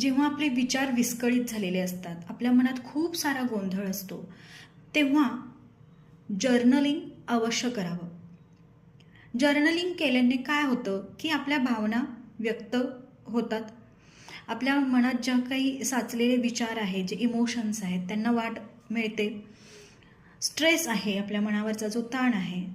जेव्हा आपले विचार विस्कळीत झालेले असतात आपल्या मनात खूप सारा गोंधळ असतो तेव्हा जर्नलिंग अवश्य करावं. जर्नलिंग केल्याने काय होतं की आपल्या भावना व्यक्त होतात. आपल्या मनात ज्या काही साचलेले विचार आहेत जे इमोशन्स आहेत त्यांना वाट मिळते. स्ट्रेस आहे आपल्या मनावरचा जो ताण आहे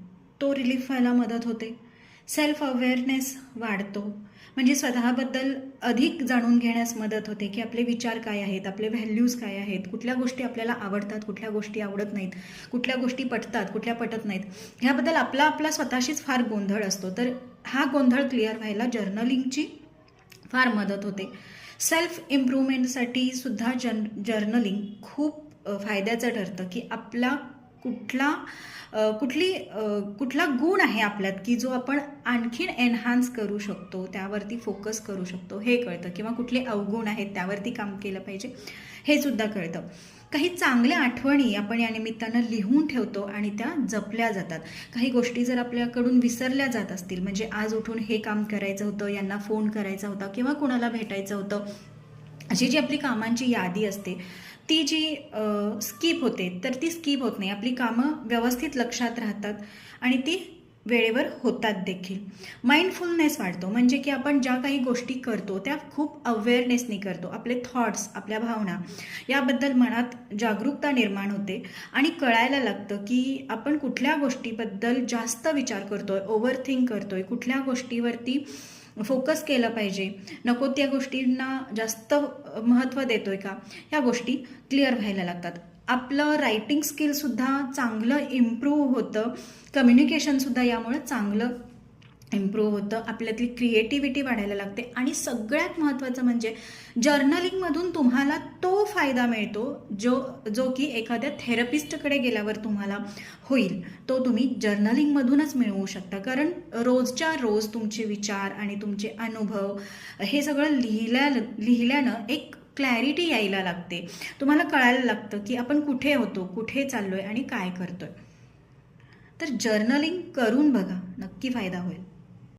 तो रिलीफ व्हायला मदत होते. सेल्फ अवेअरनेस वाढतो. म्हणजे स्वतःबद्दल अधिक जाणून घेण्यास मदत होते की आपले विचार काय आहेत आपले व्हॅल्यूज काय आहेत कुठल्या गोष्टी आपल्याला आवडतात कुठल्या गोष्टी आवडत नाहीत कुठल्या गोष्टी पटतात कुठल्या पटत नाहीत ह्याबद्दल आपला आपला स्वतःशीच फार गोंधळ असतो. तर हा गोंधळ क्लिअर व्हायला जर्नलिंगची फार मदत होते. सेल्फ इम्प्रूव्हमेंटसाठी सुद्धा जन जर्नलिंग खूप फायद्याचं ठरतं की आपला कुठला कुठली कुठला गुण आहे आपल्यात की जो आपण आणखीन एनहान्स करू शकतो त्यावरती फोकस करू शकतो हे कळतं. किंवा कुठले अवगुण आहेत त्यावरती काम केलं पाहिजे हे सुद्धा कळतं. काही चांगल्या आठवणी आपण या निमित्तानं लिहून ठेवतो आणि त्या जपल्या जातात. काही गोष्टी जर आपल्याकडून विसरल्या जात असतील म्हणजे आज उठून हे काम करायचं होतं यांना फोन करायचा होता किंवा कुणाला भेटायचं होतं अशी जी आपली कामांची यादी असते ती जी स्किप होते तर ती स्किप होत नाही. आपली कामं व्यवस्थित लक्षात राहतात आणि ती वेळेवर होतात देखील. माइंडफुलनेस वाढतो म्हणजे की आपण ज्या काही गोष्टी करतो त्या खूप अवेअरनेसनी करतो. आपले थॉट्स आपल्या भावना याबद्दल मनात जागरूकता निर्माण होते आणि कळायला लागतं की आपण कुठल्या गोष्टीबद्दल जास्त विचार करतोय ओव्हर थिंक करतोय. कुठल्या गोष्टीवरती फोकस केलं पाहिजे. नको त्या गोष्टींना जास्त महत्त्व देतोय का? ह्या गोष्टी क्लिअर व्हायला लागतात. आपलं रायटिंग स्किलसुद्धा चांगलं इम्प्रूव्ह होतं. कम्युनिकेशनसुद्धा यामुळं चांगलं इम्प्रूव्ह होतं आपल्यातली क्रिएटिव्हिटी वाढायला लागते. आणि सगळ्यात महत्त्वाचं म्हणजे जर्नलिंगमधून तुम्हाला तो फायदा मिळतो जो जो की एखाद्या थेरपिस्टकडे गेल्यावर तुम्हाला होईल. तो तुम्ही जर्नलिंगमधूनच मिळवू शकता. कारण रोजच्या रोज तुमचे विचार आणि तुमचे अनुभव हे सगळं लिहिल्या लिहिल्यानं एक क्लॅरिटी यायला लागते. तुम्हाला कळायला लागतं की आपण कुठे होतो कुठे चाललो आहे आणि काय करतो आहे तर जर्नलिंग करून बघा नक्की फायदा होईल.